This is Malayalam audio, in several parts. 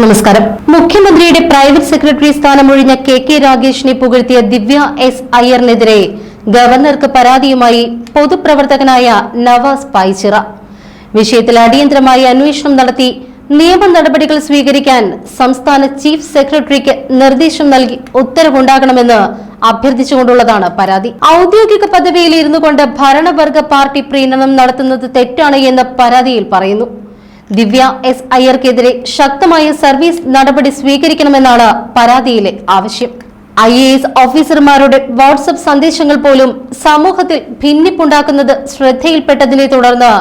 നമസ്കാരം. മുഖ്യമന്ത്രിയുടെ പ്രൈവറ്റ് സെക്രട്ടറി സ്ഥാനമൊഴിഞ്ഞ കെ കെ രാഗേഷിനെ പുകഴ്ത്തിയ ദിവ്യ എസ് അയ്യറിനെതിരെ ഗവർണർക്ക് പരാതിയുമായി പൊതുപ്രവർത്തകനായ നവാസ് പായ്ചിറ വിഷയത്തിൽ അടിയന്തരമായി അന്വേഷണം നടത്തി നിയമ നടപടികൾ സ്വീകരിക്കാൻ സംസ്ഥാന ചീഫ് സെക്രട്ടറിക്ക് നിർദ്ദേശം നൽകി ഉത്തരവുണ്ടാകണമെന്ന് അഭ്യർത്ഥിച്ചുകൊണ്ടുള്ളതാണ് പരാതി. ഔദ്യോഗിക പദവിയിൽ ഇരുന്നുകൊണ്ട് ഭരണവർഗ പാർട്ടി പ്രീണനം നടത്തുന്നത് തെറ്റാണ് എന്ന് പരാതിയിൽ പറയുന്നു. ദിവ്യ എസ് അയ്യർക്കെതിരെ ശക്തമായ സർവീസ് നടപടി സ്വീകരിക്കണമെന്നാണ് പരാതിയിലെ ആവശ്യം. ഐ എ എസ് ഓഫീസർമാരുടെ വാട്സപ്പ് സന്ദേശങ്ങൾ പോലും സമൂഹത്തിൽ ഭിന്നിപ്പുണ്ടാക്കുന്നത് ശ്രദ്ധയിൽപ്പെട്ടതിനെ തുടർന്ന്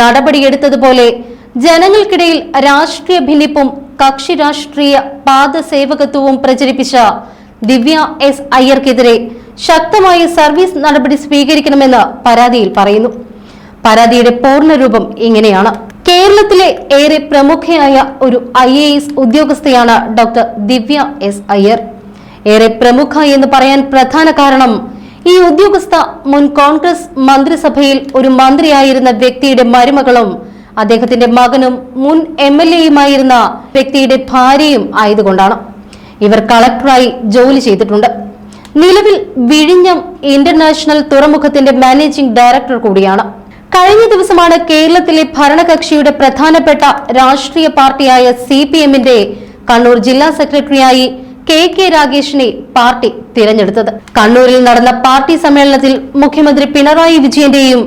നടപടിയെടുത്തതുപോലെ ജനങ്ങൾക്കിടയിൽ രാഷ്ട്രീയ ഭിന്നിപ്പും കക്ഷി രാഷ്ട്രീയ പാദസേവകത്വവും പ്രചരിപ്പിച്ച ദിവ്യ എസ് അയ്യർക്കെതിരെ ശക്തമായ സർവീസ് നടപടി സ്വീകരിക്കണമെന്ന് പരാതിയിൽ പറയുന്നു. പരാതിയുടെ പൂർണരൂപം ഇങ്ങനെയാണ്. കേരളത്തിലെ ഏറെ പ്രമുഖയായ ഒരു ഐ എ എസ് ഉദ്യോഗസ്ഥയാണ് ഡോക്ടർ ദിവ്യ എസ് അയ്യർ. ഏറെ പ്രമുഖ എന്ന് പറയാൻ പ്രധാന കാരണം ഈ ഉദ്യോഗസ്ഥ മുൻ കോൺഗ്രസ് മന്ത്രിസഭയിൽ ഒരു മന്ത്രിയായിരുന്ന വ്യക്തിയുടെ മരുമകളും അദ്ദേഹത്തിന്റെ മകനും മുൻ എം എൽ എയുമായിരുന്ന വ്യക്തിയുടെ ഭാര്യയും ആയതുകൊണ്ടാണ്. ഇവർ കളക്ടറായി ജോലി ചെയ്തിട്ടുണ്ട്. നിലവിൽ വിഴിഞ്ഞം ഇന്റർനാഷണൽ തുറമുഖത്തിന്റെ മാനേജിംഗ് ഡയറക്ടർ കൂടിയാണ്. കഴിഞ്ഞ ദിവസമാണ് കേരളത്തിലെ ഭരണകക്ഷിയുടെ പ്രധാനപ്പെട്ട രാഷ്ട്രീയ പാർട്ടിയായ സി പി എമ്മിന്റെ കണ്ണൂർ ജില്ലാ സെക്രട്ടറിയായി കെ കെ രാഗേഷിനെ പാർട്ടി തിരഞ്ഞെടുത്തത്. കണ്ണൂരിൽ നടന്ന പാർട്ടി സമ്മേളനത്തിൽ മുഖ്യമന്ത്രി പിണറായി വിജയന്റെയും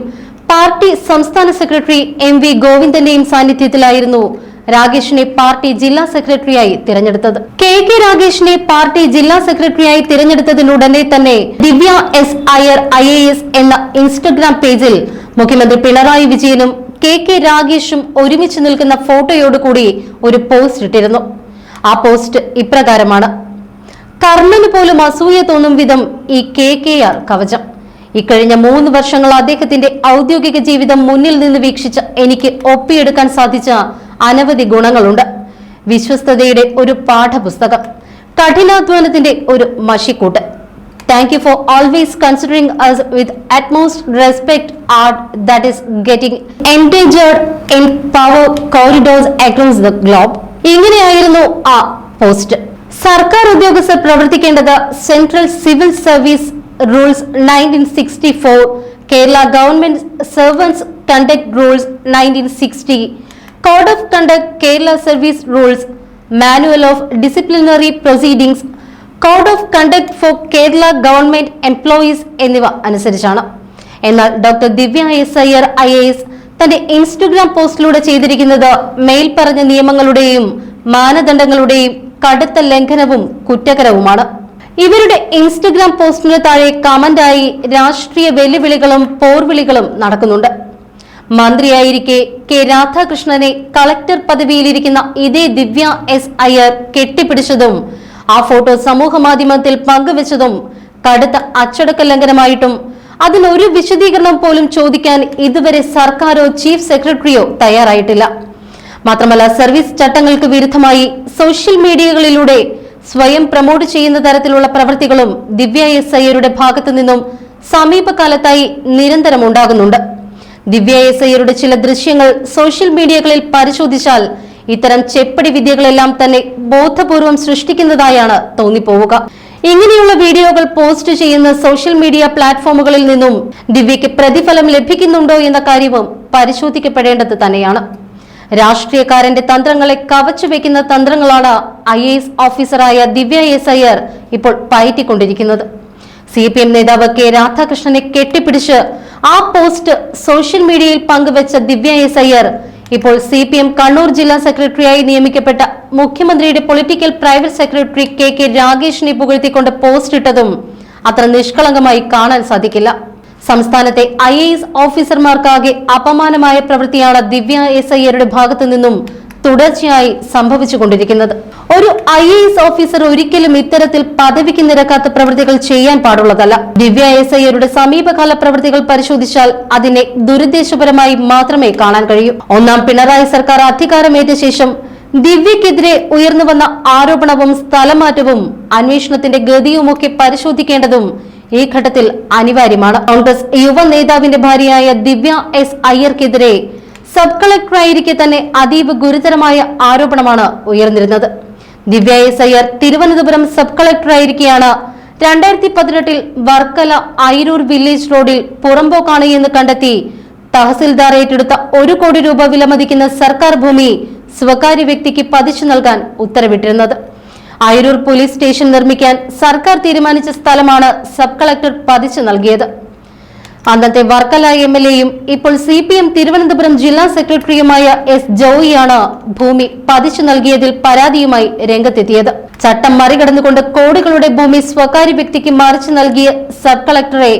പാർട്ടി സംസ്ഥാന സെക്രട്ടറി എം വി ഗോവിന്ദന്റെയും സാന്നിധ്യത്തിലായിരുന്നു രാഗേഷിനെ പാർട്ടി ജില്ലാ സെക്രട്ടറിയായി തിരഞ്ഞെടുത്തത്. കെ കെ രാഗേഷിനെ പാർട്ടി ജില്ലാ സെക്രട്ടറിയായി തിരഞ്ഞെടുത്തതിനുടനെ തന്നെ Divya S Iyer I S എന്ന ഇൻസ്റ്റഗ്രാം പേജിൽ മുഖ്യമന്ത്രി പിണറായി വിജയനും കെ കെ രാഗേഷും ഒരുമിച്ച് നിൽക്കുന്ന ഫോട്ടോയോട് കൂടി ഒരു പോസ്റ്റ് ഇട്ടിരുന്നു. ആ പോസ്റ്റ് ഇപ്രകാരമാണ്. കർണന് പോലും അസൂയ തോന്നും വിധം ഈ കെ കെ ആർ കവചം. ഇക്കഴിഞ്ഞ മൂന്ന് വർഷങ്ങൾ അദ്ദേഹത്തിന്റെ ഔദ്യോഗിക ജീവിതം മുന്നിൽ നിന്ന് വീക്ഷിച്ച എനിക്ക് ഒപ്പിയെടുക്കാൻ സാധിച്ച അനവധി ഗുണങ്ങളുണ്ട്. വിശ്വസ്തതയുടെ ഒരു പാഠപുസ്തകം കഠിനാധ്വാനത്തിന്റെ ഒരു മഷിക്കൂട്ട്. Thank you for always considering us with utmost respect art that is getting endangered in power corridors across the globe ഇങ്ങനെയായിരുന്നു ആ പോസ്റ്റ് സർക്കാർ ഉദ്യോഗസ്ഥർ പ്രവർത്തിക്കേണ്ടത് central civil service rules nineteen sixty four Kerala government servants conduct rules nineteen sixty code of conduct Kerala service rules manual of disciplinary proceedings code of conduct for Kerala government employees എന്നിവ അനുസരിച്ചാണ്. എന്നാൽ doctor Divya S Iyer I A S തന്റെ ഇൻസ്റ്റഗ്രാം പോസ്റ്റിലൂടെ ചെയ്തിരിക്കുന്നത് മേൽപ്പറഞ്ഞ നിയമങ്ങളുടെയും മാനദണ്ഡങ്ങളുടെയും കടുത്ത ലംഘനവും കുറ്റകരവുമാണ്. ഇവരുടെ ഇൻസ്റ്റഗ്രാം പോസ്റ്റിന് താഴെ കമന്റായി രാഷ്ട്രീയ വെല്ലുവിളികളും പോർവിളികളും നടക്കുന്നുണ്ട്. മന്ത്രിയായിരിക്കെ കെ രാധാകൃഷ്ണനെ കളക്ടർ പദവിയിലിരിക്കുന്ന ഇതേ ദിവ്യ എസ് അയ്യർ കെട്ടിപ്പിടിച്ചതും ആ ഫോട്ടോ സമൂഹ മാധ്യമത്തിൽ പങ്കുവച്ചതും കടുത്ത അച്ചടക്ക ലംഘനമായിട്ടും. അതിനൊരു വിശദീകരണം പോലും ചോദിക്കാൻ ഇതുവരെ സർക്കാരോ ചീഫ് സെക്രട്ടറിയോ തയ്യാറായിട്ടില്ല. മാത്രമല്ല സർവീസ് ചട്ടങ്ങൾക്ക് വിരുദ്ധമായി സോഷ്യൽ മീഡിയകളിലൂടെ സ്വയം പ്രമോട്ട് ചെയ്യുന്ന തരത്തിലുള്ള പ്രവൃത്തികളും ദിവ്യ എസ് അയ്യരുടെ ഭാഗത്തു നിന്നും സമീപകാലത്തായി നിരന്തരം ഉണ്ടാകുന്നുണ്ട് ദിവ്യ എസ് അയ്യരുടെ ചില ദൃശ്യങ്ങൾ സോഷ്യൽ മീഡിയകളിൽ പരിശോധിച്ചാൽ ഇത്തരം ചെപ്പടി വിദ്യകളെല്ലാം തന്നെ ബോധപൂർവം സൃഷ്ടിക്കുന്നതായാണ് തോന്നിപ്പോവുക. ഇങ്ങനെയുള്ള വീഡിയോകൾ പോസ്റ്റ് ചെയ്യുന്ന സോഷ്യൽ മീഡിയ പ്ലാറ്റ്ഫോമുകളിൽ നിന്നും ദിവ്യയ്ക്ക് പ്രതിഫലം ലഭിക്കുന്നുണ്ടോ എന്ന കാര്യവും പരിശോധിക്കപ്പെടേണ്ടത് തന്നെയാണ്. രാഷ്ട്രീയക്കാരന്റെ തന്ത്രങ്ങളെ കവച്ചു വെക്കുന്ന തന്ത്രങ്ങളാണ് ഐ എ എസ് ഓഫീസറായ ദിവ്യ എസ് അയ്യർ ഇപ്പോൾ പയറ്റിക്കൊണ്ടിരിക്കുന്നത്. സി പി എം നേതാവ് കെ രാധാകൃഷ്ണനെ കെട്ടിപ്പിടിച്ച് ആ പോസ്റ്റ് സോഷ്യൽ മീഡിയയിൽ പങ്കുവച്ച ദിവ്യ എസ് അയ്യർ ഇപ്പോൾ സി പി എം കണ്ണൂർ ജില്ലാ സെക്രട്ടറിയായി നിയമിക്കപ്പെട്ട മുഖ്യമന്ത്രിയുടെ political private secretary K K രാഗേഷിനെ പുകഴ്ത്തിക്കൊണ്ട് പോസ്റ്റ് ഇട്ടതും അത്ര നിഷ്കളങ്കമായി കാണാൻ സാധിക്കില്ല. സംസ്ഥാനത്തെ ഐ എ എസ് ഓഫീസർമാർക്കാകെ അപമാനമായ പ്രവൃത്തിയാണ് ദിവ്യ എസ് അയ്യരുടെ ഭാഗത്തു നിന്നും തുടർച്ചയായി സംഭവിച്ചുകൊണ്ടിരിക്കുന്നത് ഒരു ഐ എ എസ് ഓഫീസർ ഒരിക്കലും ഇത്തരത്തിൽ പദവിക്ക് നിരക്കാത്ത പ്രവൃത്തികൾ ചെയ്യാൻ പാടുള്ളതല്ല. ദിവ്യ എസ് ഐയുടെ സമീപകാല പ്രവൃത്തികൾ പരിശോധിച്ചാൽ അതിനെ ദുരുദ്ദേശപരമായി മാത്രമേ കാണാൻ കഴിയൂ. ഒന്നാം പിണറായി സർക്കാർ അധികാരമേറ്റ ശേഷം ദിവ്യക്കെതിരെ ഉയർന്നു വന്ന ആരോപണവും സ്ഥലമാറ്റവും അന്വേഷണത്തിന്റെ ഗതിയുമൊക്കെ പരിശോധിക്കേണ്ടതും ഈ ഘട്ടത്തിൽ അനിവാര്യമാണ്. കോൺഗ്രസ് യുവ നേതാവിന്റെ ഭാര്യയായ ദിവ്യ എസ് അയ്യർക്കെതിരെ സബ് കളക്ടറായിരിക്കെ തന്നെ അതീവ ഗുരുതരമായ ആരോപണമാണ് ഉയർന്നിരുന്നത്. ദിവ്യ എസ് അയ്യർ തിരുവനന്തപുരം സബ് കളക്ടറായിരിക്കെയാണ് രണ്ടായിരത്തി പതിനെട്ടിൽ വർക്കല ഐരൂർ വില്ലേജ് റോഡിൽ പുറമ്പോക്കാണ് എന്ന് കണ്ടെത്തി തഹസിൽദാർ ഏറ്റെടുത്ത ഒരു കോടി രൂപ വിലമതിക്കുന്ന സർക്കാർ ഭൂമി സ്വകാര്യ വ്യക്തിക്ക് പതിച്ചു നൽകാൻ ഉത്തരവിട്ടിരുന്നത്. അയിരൂർ പോലീസ് സ്റ്റേഷൻ നിർമ്മിക്കാൻ സർക്കാർ തീരുമാനിച്ച സ്ഥലമാണ് സബ് കളക്ടർ പതിച്ചു നൽകിയത്. അന്നത്തെ വർക്കല എം എൽ എയും ഇപ്പോൾ സി പി എം തിരുവനന്തപുരം ജില്ലാ സെക്രട്ടറിയുമായ എസ് ജോയിയാണ് ഭൂമി പതിച്ചു നൽകിയതിൽ പരാതിയുമായി രംഗത്തെത്തിയത്. ചട്ടം മറികടന്നുകൊണ്ട് കോടികളുടെ ഭൂമി സ്വകാര്യ വ്യക്തിക്ക് മറിച്ചു നൽകിയ സബ് കളക്ടറെ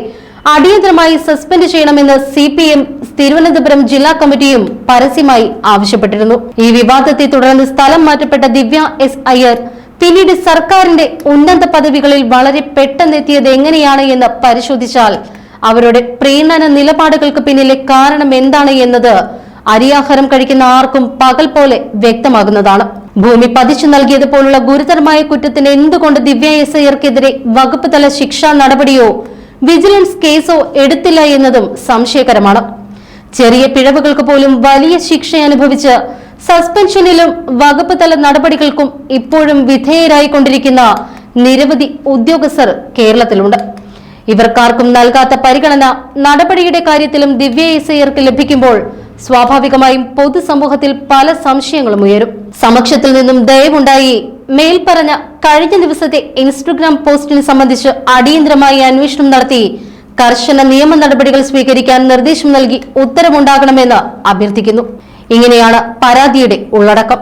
അടിയന്തരമായി സസ്പെൻഡ് ചെയ്യണമെന്ന് സി പി എം തിരുവനന്തപുരം ജില്ലാ കമ്മിറ്റിയും പരസ്യമായി ആവശ്യപ്പെട്ടിരുന്നു. ഈ വിവാദത്തെ തുടർന്ന് സ്ഥലം മാറ്റപ്പെട്ട ദിവ്യ എസ് അയ്യർ പിന്നീട് സർക്കാരിന്റെ ഉന്നത പദവികളിൽ വളരെ പെട്ടെന്നെത്തിയത് എങ്ങനെയാണ് എന്ന് പരിശോധിച്ചാൽ അവരുടെ പ്രീണന നിലപാടുകൾക്ക് പിന്നിലെ കാരണം എന്താണ് എന്നത് അരിയാഹാരം കഴിക്കുന്ന ആർക്കും പകൽ പോലെ വ്യക്തമാകുന്നതാണ്. ഭൂമി പതിച്ചു നൽകിയതുപോലുള്ള ഗുരുതരമായ കുറ്റത്തിന് എന്തുകൊണ്ട് ദിവ്യ എസ് ഐയർക്കെതിരെ വകുപ്പ് തല ശിക്ഷാ നടപടിയോ വിജിലൻസ് കേസോ എടുത്തില്ല എന്നതും സംശയകരമാണ്. ചെറിയ പിഴവുകൾക്ക് പോലും വലിയ ശിക്ഷ അനുഭവിച്ച് സസ്പെൻഷനിലും വകുപ്പ് തല നടപടികൾക്കും ഇപ്പോഴും വിധേയരായിക്കൊണ്ടിരിക്കുന്ന നിരവധി ഉദ്യോഗസ്ഥർ കേരളത്തിലുണ്ട്. ഇവർക്കാർക്കും നൽകാത്ത പരിഗണന നടപടിയുടെ കാര്യത്തിലും ദിവ്യ ഇസയർക്ക് ലഭിക്കുമ്പോൾ സ്വാഭാവികമായും പൊതുസമൂഹത്തിൽ പല സംശയങ്ങളും ഉയരും. സമക്ഷത്തിൽ നിന്നും ദയവുണ്ടായി മേൽപ്പറഞ്ഞ കഴിഞ്ഞ ദിവസത്തെ ഇൻസ്റ്റഗ്രാം പോസ്റ്റിനെ സംബന്ധിച്ച് അടിയന്തരമായി അന്വേഷണം നടത്തി കർശന നിയമ നടപടികൾ സ്വീകരിക്കാൻ നിർദ്ദേശം നൽകി ഉത്തരവുണ്ടാകണമെന്ന് അഭ്യർത്ഥിക്കുന്നു. ഇങ്ങനെയാണ് പരാതിയുടെ ഉള്ളടക്കം.